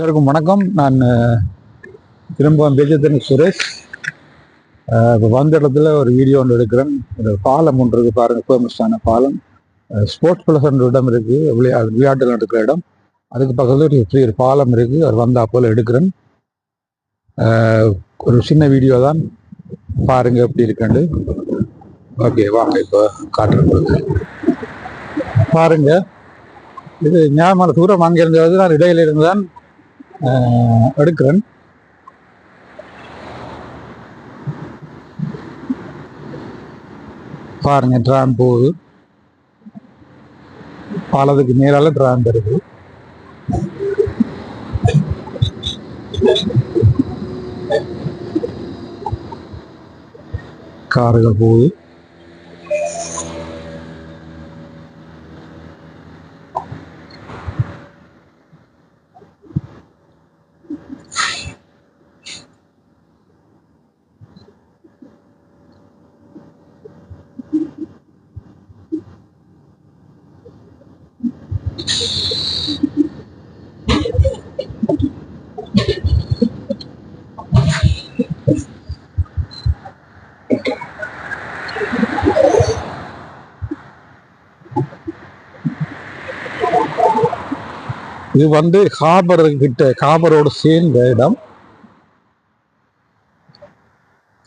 எல்லோருக்கும் வணக்கம். நான் அஹ், திரும்பவும் பேஜத்தன் சுரேஷ். இப்போ வந்த இடத்துல ஒரு வீடியோ ஒன்று எடுக்கிறேன். ஒரு பாலம் ஒன்று இருக்குது பாருங்கள் ஃபேமஸான பாலம். ஸ்போர்ட்ஸ் பிளஸ் என்ற இடம் இருக்கு. விளையா விளையாட்டு நடக்கிற இடம். அதுக்கு பக்கத்துல ஒரு ஃப்ரீ ஒரு பாலம் இருக்கு. அவர் வந்தா போல் எடுக்கிறேன். ஒரு சின்ன வீடியோ தான். பாருங்க எப்படி இருக்கண்டு ஓகே வாங்க இப்போ காட்டுறேன் உங்களுக்கு. பாருங்க. இது ஞாபகம் தூரம் அங்கே இருந்தது நான் இடையில இருந்து தான் எடுக்கிறேன். பாருங்க டிராம் போகுது பாலத்துக்கு மேலால ட்ரான் வருது காருகள் போகுது. இது வந்து ஹாபர் கிட்ட ஹாபரோடு சேர்ந்த இடம்.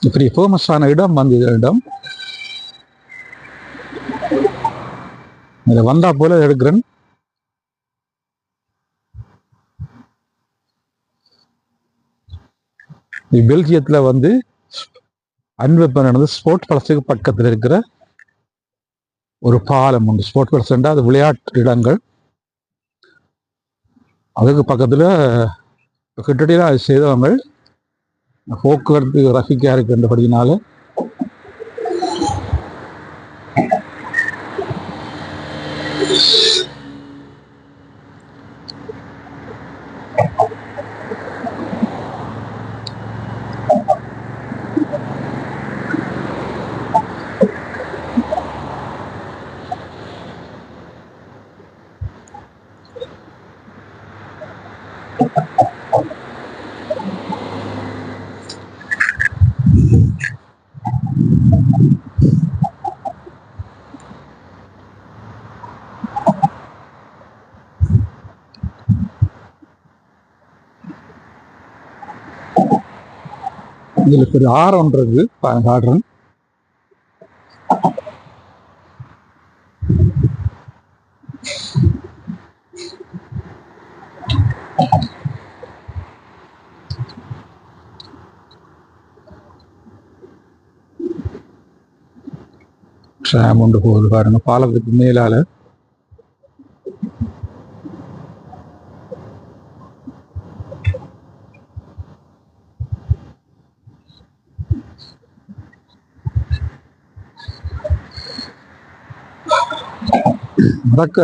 இப்படி ஃபேமஸான இடம் வந்து இடம். இதில் வந்தா போல எடுக்கிறேன். பெல்ஜியத்தில் வந்து அன்வெப்பன் நடந்து ஸ்போர்ட்ஸ் பலசுக்கு பக்கத்தில் இருக்கிற ஒரு பாலம் உண்டு. ஸ்போர்ட்ஸ் பலசுண்டா அது விளையாட்டு இடங்கள். அதுக்கு பக்கத்தில் கிட்டத்தட்ட அது போக்குவரத்து ரஃபிக்காக இருக்கின்றபடினால உங்களுக்கு ஒரு ஆறு ஒன்று இருக்கு பாருங்க காட்டுறேன். ட்ராம் ஒன்று போகுது பாருங்க. பாலத்துக்கு மேலால அடக்க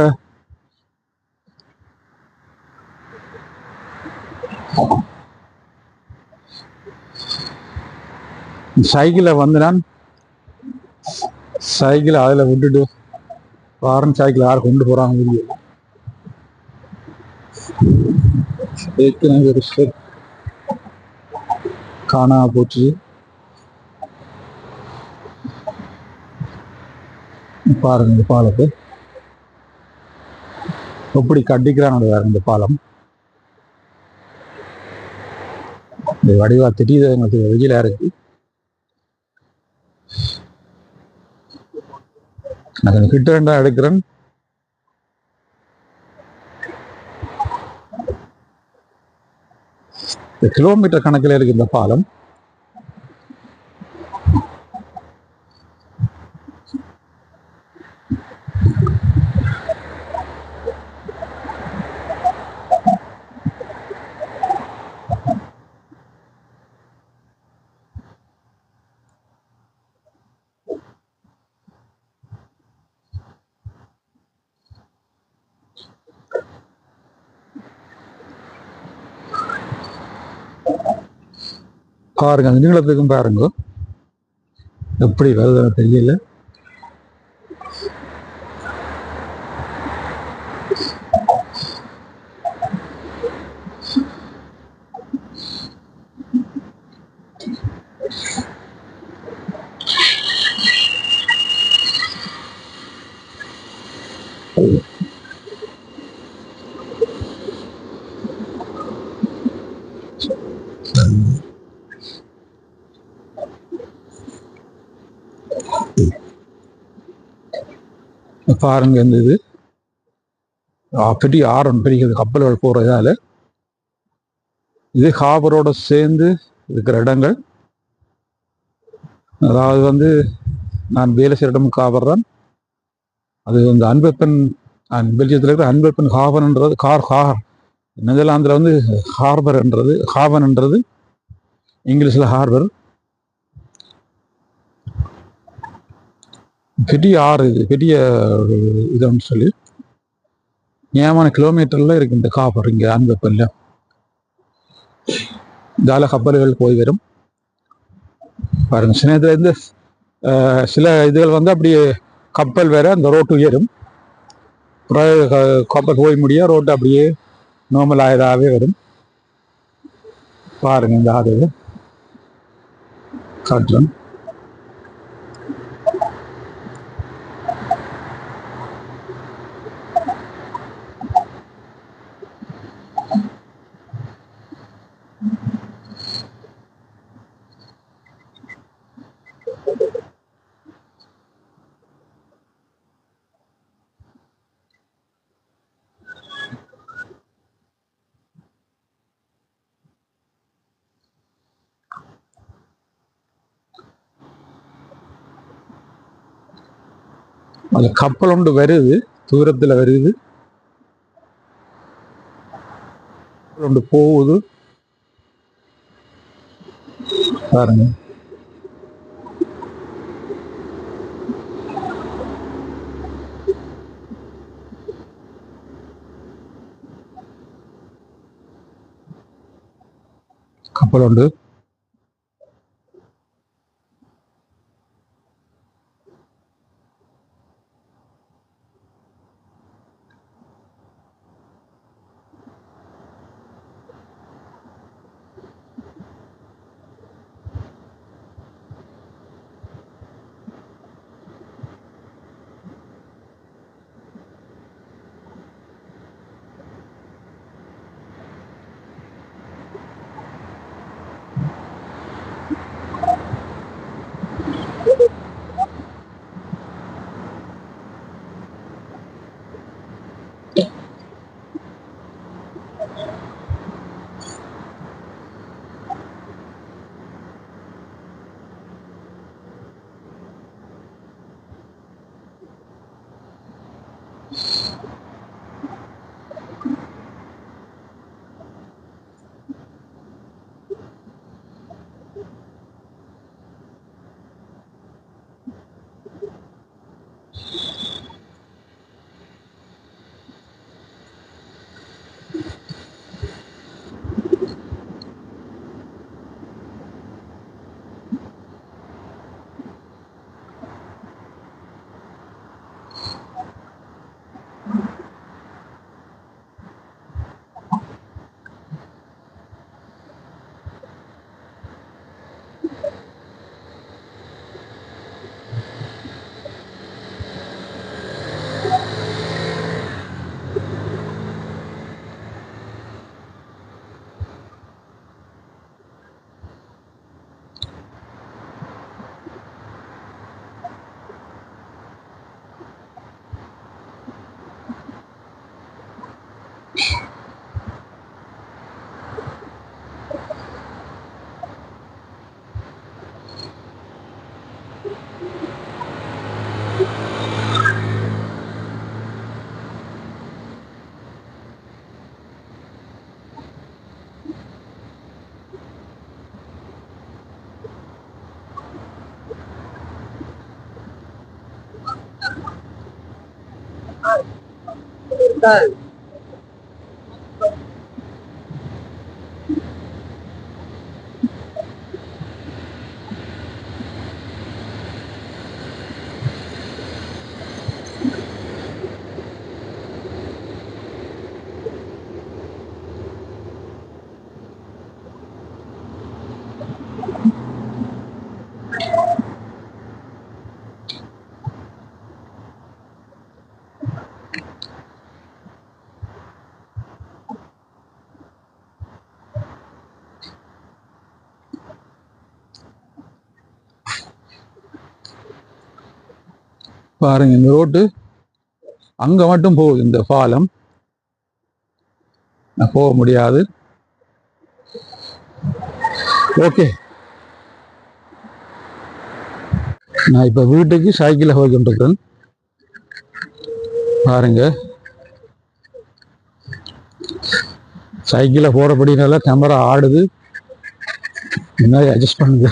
சைக்கிளை வந்து நான் சைக்கிளை அதில் விட்டுட்டு வாரன் சைக்கிள் யார் கொண்டு போறாங்க முடியும் ஏற்கனவே ஒரு ஸ்டெப் காணாம போச்சு. பாருங்க பாலத்தை. எப்படி கட்டிக்கிறானோட வேற இந்த பாலம். இந்த வடிவா தெரியுது எங்களுக்கு வெயிலா இருக்கு. நான் கிட்ட ரெண்டா எடுக்கிறேன். கிலோமீட்டர் கணக்கில் இருக்கு இந்த பாலம். பாருங்க அந்த நீளத்துக்கும் பாருங்க. எப்படி வருதுன்னு தெரியல. பாருங்க இந்த இது. பெரிய ஆரம் பெரிய கப்பல்கள் போகிறதால இது ஹாபரோட சேர்ந்து இருக்கிற இடங்கள். அதாவது வந்து நான் வேலை செய்கிற இடம் ஹாபர் தான். அது வந்து அன்பப்பன் பெல்ஜியத்தில் இருக்கிற அன்பப்பன் ஹாபன்ன்றது கார் ஹார் நெதர்லாந்தில் வந்து ஹார்பர்ன்றது ஹாபன்ன்றது இங்கிலீஷில் ஹார்பர். பெரிய ஆறு இது பெரிய இதுன்னு சொல்லி. ஏமான கிலோமீட்டர்ல இருக்கு இந்த காப்பர் இங்கே அன்பப்பில் ஜால கப்பல்கள் போய் வரும். பாருங்க சின்னத்துல இருந்து சில இதுகள் வந்து அப்படியே கப்பல் வேற அந்த ரோட்டு உயரும் கப்பல் போய் முடிய ரோட்டு அப்படியே நார்மல் ஆயதாகவே வரும். பாருங்க இந்த ஆறு காட்டுறேன். அந்த கப்பல் ஒன்று வருது தூரத்தில் வருது. ஒன்று போகுது. பாருங்க. கப்பல் ஒன்று உண்டு பாருங்க இந்த ரோட்டு அங்க மட்டும் போகுது இந்த பாலம். நான் போக முடியாது. ஓகே. நான் இப்ப வீட்டுக்கு சைக்கிளில் போய் பாருங்க. சைக்கிளில் போறபடினால கேமரா ஆடுது. என்ன அட்ஜஸ்ட் பண்ணுது?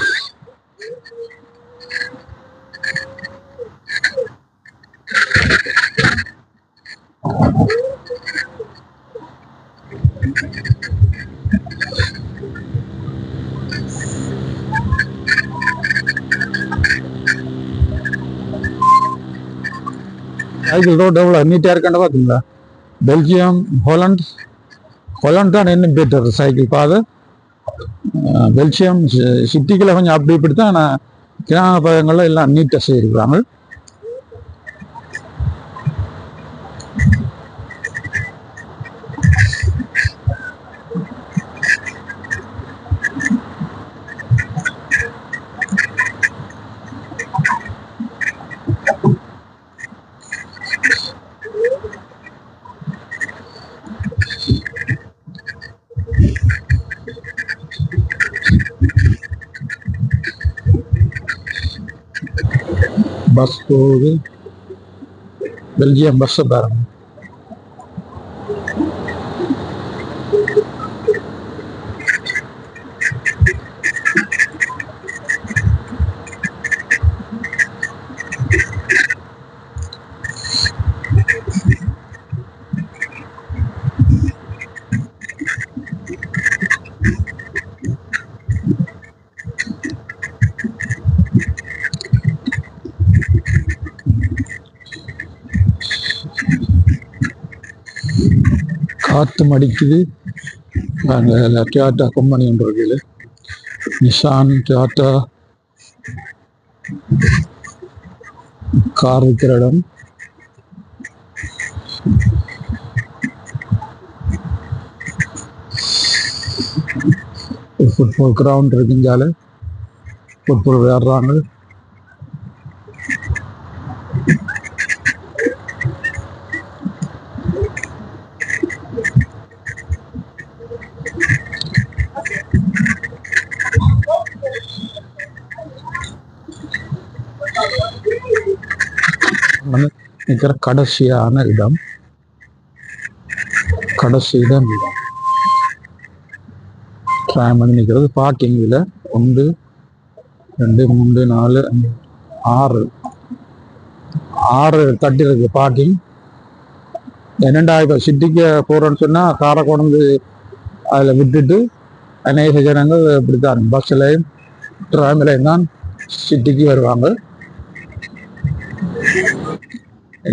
சைக்கிள் ரோடு எவ்வளோ நீட்டாக இருக்கான்னு பார்த்தீங்களா பெல்ஜியம் ஹோலண்ட் ஹோலண்ட் தான் இன்னும் பெட்டர் சைக்கிள் பாதை. பெல்ஜியம் சி- கொஞ்சம் அப்படி இப்படி தான் ஆனால் கிராம பகுதிகளில் எல்லாம் நீட்டாக செய்திருக்கிறாங்க. பஸ் போகுது பெல்ஜியம் காற்று மடிக்குது. அங்கே டியாட்டா கம்பெனி ஒன்று இருக்குது நிஷான் டியாட்டா கார் இருக்கிற இடம். ஃபுட்பால் கிரவுண்ட் இருக்குங்கால ஃபுட்பால் விளையாடுறாங்க. வந்து கடைசியான இடம். கடைசி இடம். இடம் ட்ராம் வந்து நிற்கிறது பார்க்கிங்கில் ஒன்று ரெண்டு மூணு நாலு ஆறு. ஆறு தட்டி இருக்கு பார்க்கிங் என்னண்டா இப்போ சிட்டிக்கு போகிறோன்னு சொன்னால் காரை கொண்டு அதில் விட்டுட்டு அநேக ஜனங்கள் இப்படித்தான். பஸ்ஸில் ட்ராமிலையும் தான் சிட்டிக்கு வருவாங்க.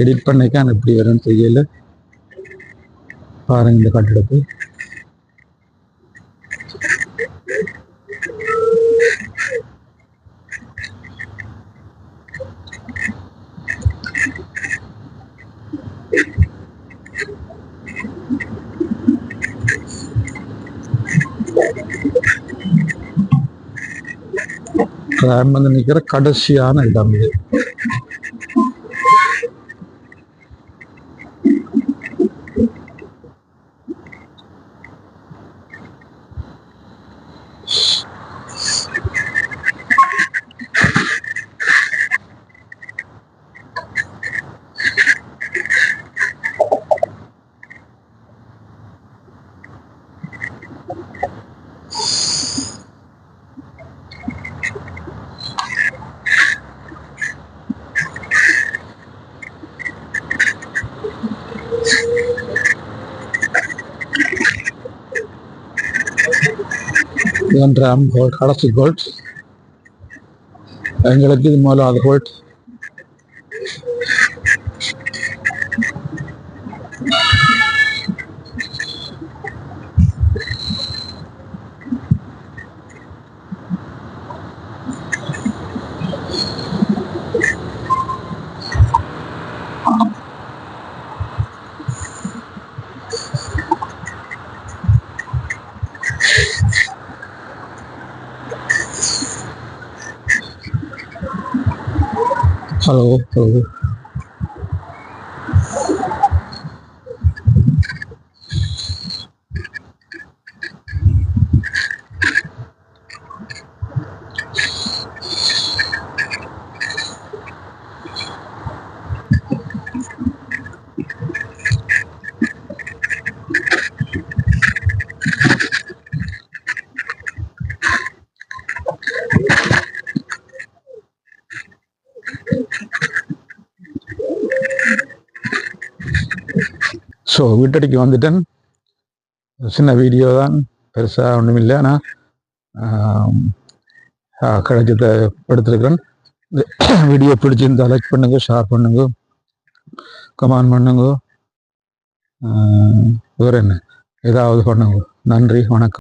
எடிட் பண்ணிக்க பண்ணிக்கான் எப்படி வரும்னு தெரியல. பாருங்க இந்த கட்டிடத்தை. வந்து நிக்கிற கடைசியான இடம் இது. இதுதான் ட்ராம் கோல்ட் கடைசி கோல்ட் எங்களுக்கு இது முதலாவது கோல்ட் hello hello。ஸோ வீட்டடிக்கு வந்துட்டேன். சின்ன வீடியோ தான். பெருசாக ஒன்றும் இல்லை. ஆனால் கிடைச்சதை எடுத்துருக்கிறேன். வீடியோ பிடிச்சிருந்தா லைக் பண்ணுங்க ஷேர் பண்ணுங்க கமெண்ட் பண்ணுங்க. வேறு என்ன? ஏதாவது பண்ணுங்க. நன்றி வணக்கம்.